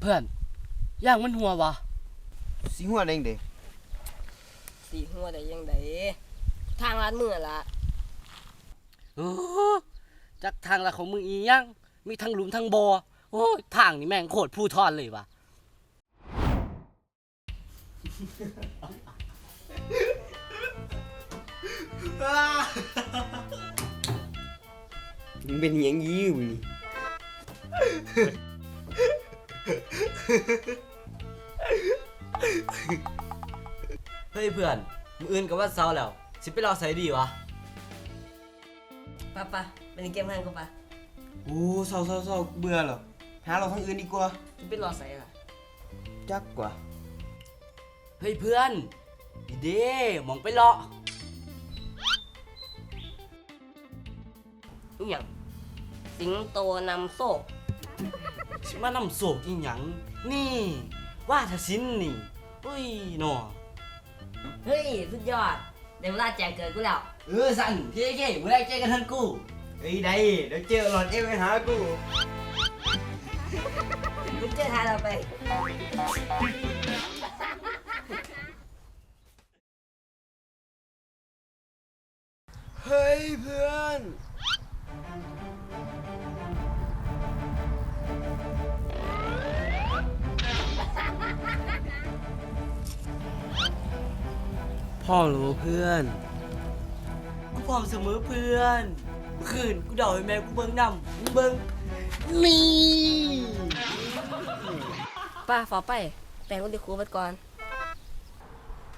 เพื่อนย่างมันหัววะสิหัวได้จั่งเด้สีหัวได้ยังไงทางร้านมือละโอ้จักทางละของมึงอีหยังมีทั้งหลุมทั้งบ่อโอ้ยทางนี่แม่งโคตรผู้ทอนเลยวะมึงเป็นหยังยี่อยู่นี่ เฮ้ยเพื่อนมืออื่นกับว่าเซาแล้ว สิไปรอใส่ดีวะปะปะเป็นเกมทางกูปะโอ้เศร้าๆๆเบื่อเหรอหาเราทางอื่นดีกว่าจะเป็นรอใส่ละจักกว่าเฮ้ยเพื่อนดีเด้มองไปเลาะอหย่างสิงโตนำโซก สิมานำโศกอีหยังนี่ว่าทศินนี่อุ้ยหนอเฮ้ย สุดยอดเดี๋ยวเวลาแจกเกิดกูแล้ว เออสั่นเจ๊เจ๊เมื่อไรเจอกันทันกูเฮ้ยได้เดี๋ยวเจอหลอดเอฟไปหากูกูเจอทางเราไปเฮ้ยเพื่อน พ่อรู้เพื่อน กูพร้อมเสมอเพื่อนเมื่อคืนกูเดาให้แม่กูเบิ่งนำมึงเบิ่งนี่ป้าฝอไปแต่งกูดีครูไปก่อน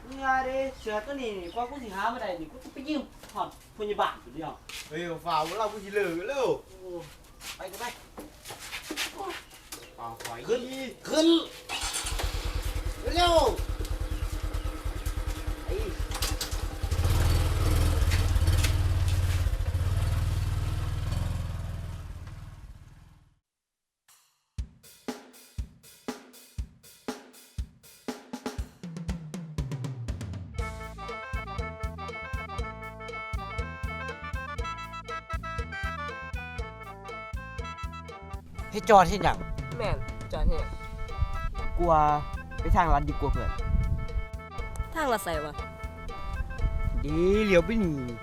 นี่ไงเด้เสือตัวนี้นี่กว่ากูสิหามาได้นี่กูไปยืมถอดพยาบาลอยู่เดียวเฮ้ยฝ่าวเรากูสิเหลือแล้วโอ้ไปกูไป ฝ่าวถอยขึ้น ขึ้น เร็วไอ้ให้จอดที่หยังแม่นจอดเนี่ยกลัว ไปทางรัดดีกว่าเพื่อนทางเราใส่วะดีเหลียวไปนี่นี่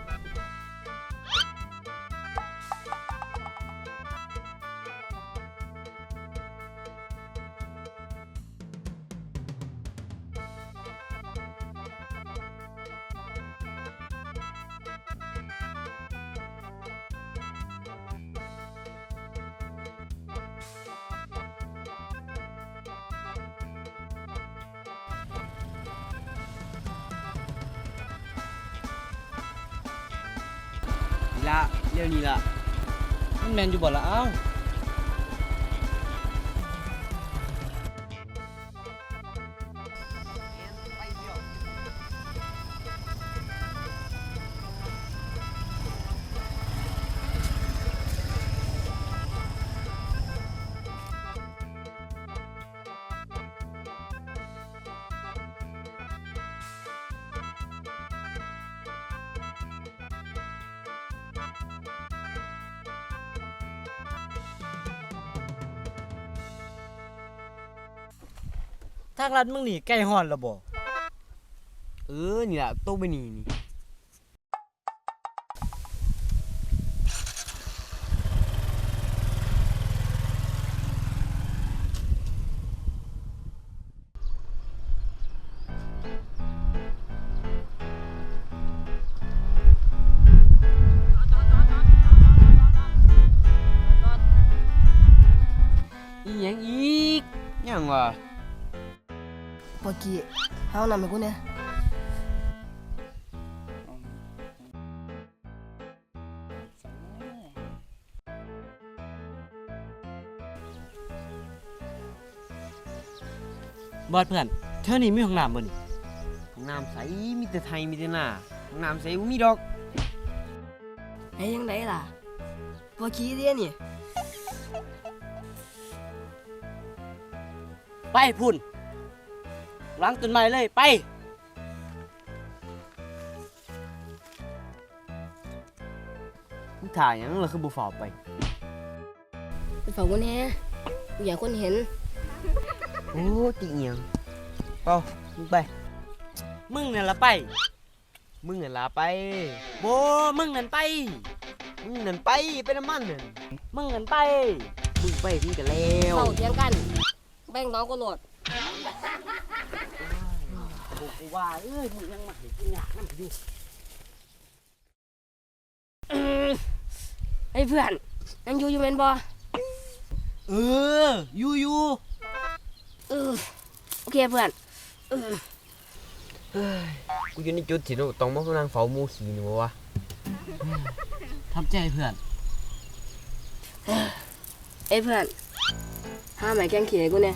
ละเรื่องนี้ละมันแมนอยู่บ่ละเอ้า ทางรัฐมึงนี่ใกล้ฮอดแล้วบ่เออนี่แหละต๊ะไปนี่นี่อีหยังอีกยังวะ ปอกี้เฮานำให้กูเนี่ยบอดเพื่อนเท่านี้มีห้องน้ำบ่นี่ห้องน้ำใสมีแต่ไทยมีแต่หน้าห้องน้ำใสบ่มีดอกไอ้ยังไงล่ะปอกี้เดียนี่ ไปพุ่น ล้างต้นไม้เลยไป มึงถ่ายหยังเหรอคือบ่ฝ่าวไปไปฝากกูแน่กูอยากคนเห็น โอ้จิเอียงเป้ามึงไป มึงนั่นละไปมึงน่ะลาไป โบมึงนั่นไป มึงนั่นไปไปน้ำมันนั่นมึงนั่นไป มึงไปมึงกันแล้ว เฝ้าเถียงกัน แบ่งน้องก็โหลด กูกูว่าเอ้ยมึงยังมาเห็นกูหยากนั่นอยู่ไอ้เพื่อนยังอยู่อยู่แม่นบ่เอออยู่อยู่เออโอเคเพื่อนเออกูอยู่ในจุดที่เราต้องมานั่งเฝ้าหมูขี่นี่บ่วะทำใจเพื่อนไอ้เพื่อนห้าไหมแกงเขียกูเนี่ย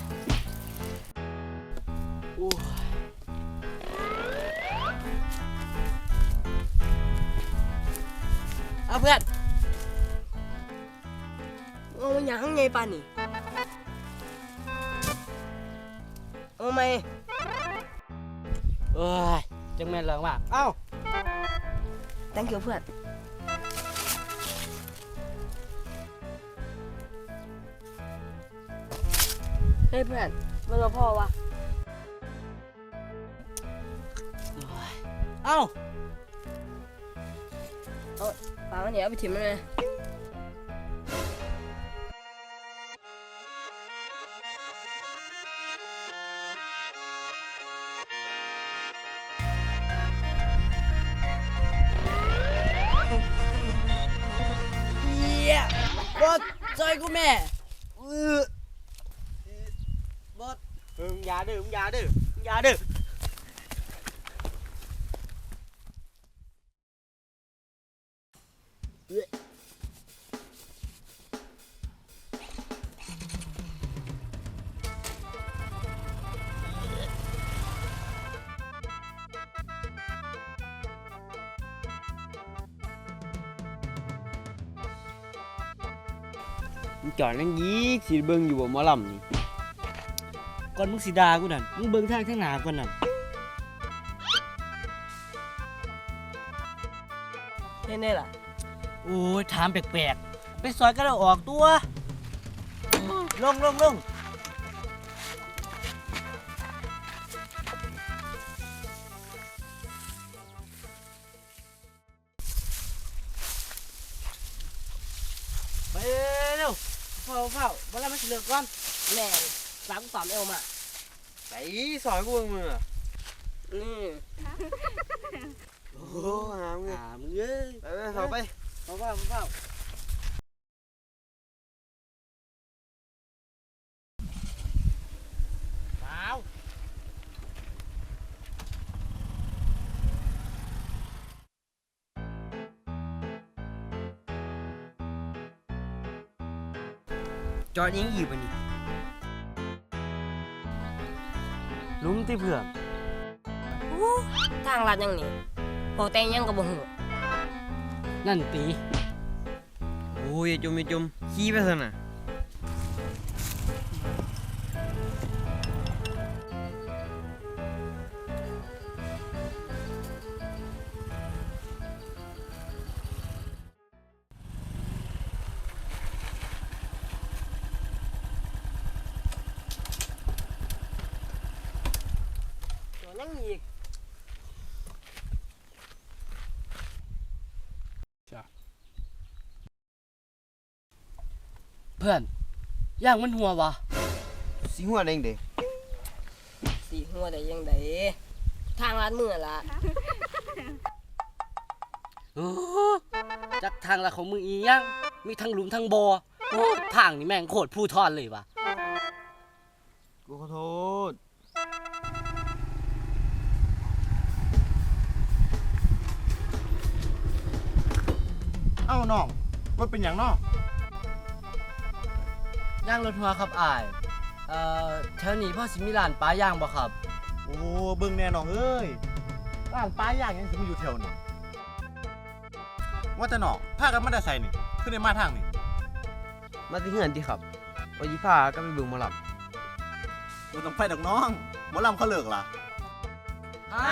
เอาเพื่อนเอามันหยังไงปานนี่เอาไหมเอ้ยจังแม่นเรื่องมากเอ้า thank you เพื่อน เฮ้ยเพื่อนมันรอพ่อวะเอ้า ปามันเหนียวไปถิ่มมันเลยเฮียบอสซอยกูแม่เออบอสเออมึงอยาเด้อมึงอยาเด้อมึงอยาเด้อ มึง จอดนั่งยีกสิเบิ่งอยู่บ่หมอลำนี่ก่อนมึงสิดากูนั่นมึงเบิ่งทางข้างหน้าก่อนนั่นเห็นได้ล่ะ โอ้ยถามแปลกๆ ไปซอยก็ได้ออกตัว ลงลงลงไปเร็วเฝ้าเฝ้าบ่แล้วมันสิเลิกก่อนแม่งสามสามเอวมาไปสอนกูเบิ่งมึงอะอืมโอ้หามึงอ่ามึงเอ้ยไปไปสอนไป เฝ้าเฝ้าเฝ้าเฝ้าจอดยังอีกบ่นี่ลุงที่เพื่อ นั่นตีโอ้ยอย่าจมอย่าจมขี้ไปซะน่ะ พื่อนย่างมันหัววะสิหัวแดงเด้สีหัวได้ยังไงทางลัดมือละเออจักทางละของมึงอีหยังมีทั้งหลุมทั้งบ่อโอ้ยทางนี่แม่งโคตรผู้ทอนเลยวะกูขอโทษเอ้าน้องว่าเป็นอย่างน้อง ย่างรถหัวครับอ้าย เอ่อแถวนี้พ่อสิมีร้านปลาย่างบ่ครับ โอ้เบิ่งแน่น้องเอ้ยร้านปลาย่างยังสิมาอยู่แถวนี่ว่าแต่น้องพากันมาได้ใส่นี่ขึ้นได้มาทางนี่มาที่เฮือนติครับว่าสิพากันไปเบิ่งหมอลำบ่ต้องไปดอกน้องหมอลำเขาเลิกล่ะฮะ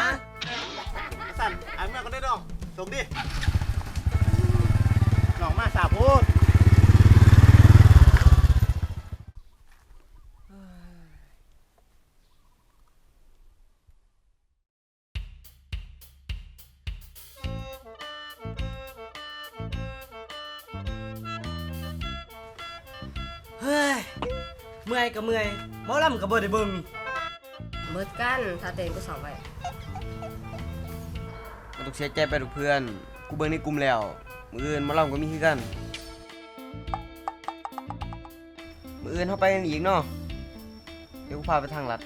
สั่นอ่านแม่ก็ได้น้องส่งดิน้องมาสาพูด ฮ้ยเมื่อยก็เมื่อยหมอลำก็บ่ได้เบิ่งเบิดกันถ้าเต้นกูสอบไว้ มันต้องเสียใจไปทุกเพื่อน กูเบิ่งในกลุ่มแล้ว มืออื่นมาล่ำก็มีคือกัน มืออื่นเข้าไปกันอีกเนาะ เดี๋ยวกูพาไปทางลัด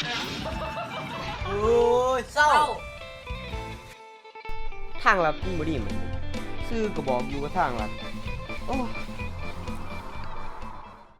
โอ้ยเศร้า ทางลัดมึงบ่ดีมัน ซื้อก็บอกอยู่ว่าทางลัด โอ้ย